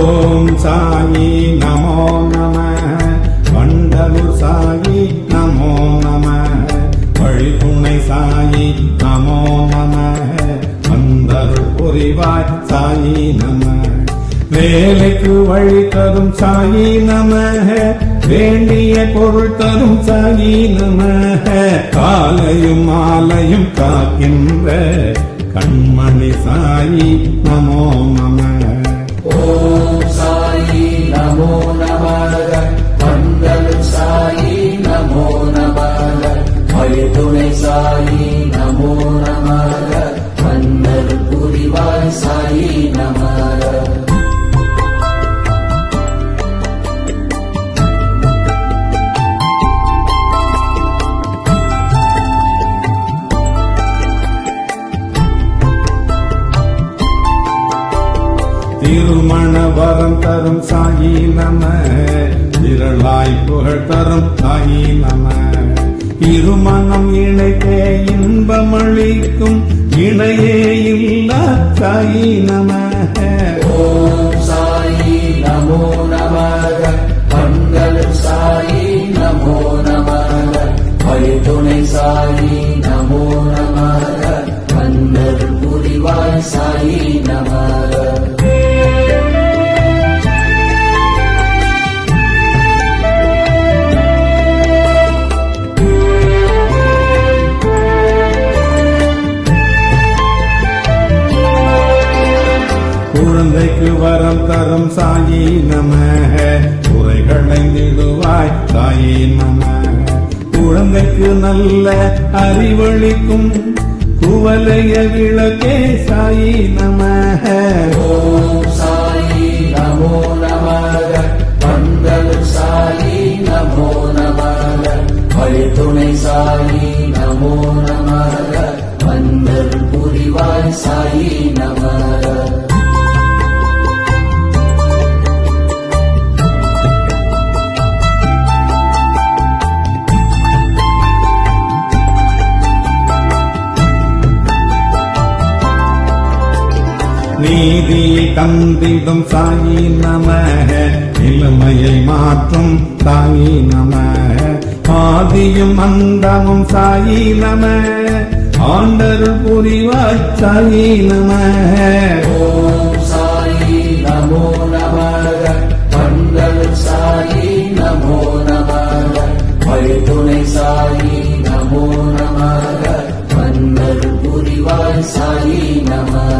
ஓம் சாயி நமோ நம. வண்டலூர் சாயி நமோ நம. வழித்துணை சாயி நமோ நம. வந்தருள் புரிவாய் சாயி நம. வேலைக்கு வழி தரும் சாயி நம. வேண்டிய பொருள் தரும் சாயி நம. காலையும் மாலையும் காக்கின்ற கண்மணி சாயி நமோ நம. ஓம் சாயி நமோ நமாக மண்டல் சாயி நமோ நமக வழித்துணை சாயி நமோ நமக மன்னல் புரிவாய் சாயி நமக வரம் தரும் சாயி நம. விரலாய் புகழ் தரும் சாயி நம. இருமணம் இணைத்தே இன்பமளிக்கும் இணையே இல்லா சாயி நம. ஓம் சாயி நமோ நமக மண்டல் சாயி நமோ நமக வழித்துணை சாயி நமோ நமக மன்னல் புரிவாய் சாயி குழந்தைக்கு வரம் தரும் சாயி நம. உரைகளைந்திடுவாய் நிடுவாய் சாயி நம. குழந்தைக்கு நல்ல அறிவளிக்கும் குவலைய விளக்கே சாயி நம. சாயி நமோ நமக. மண்டல் சாயி நமோ நமக. வழித்துணை சாயி நமோ நமக. மண்டல் புரிவாய் சாயி நம. நீதியை தந்திடும் சாயி நம இளமையை மாற்றும் சாயி நம ஆதியும் அந்தமும் சாயி நம ஆண்டருள் புரிவாய் சாயி நம ஓம் சாயி நமோ நமக. மண்டல் சாயி நமோ நமக. வழித்துணை சாயி நமோ நமக. புரிவாய் சாயி நமக.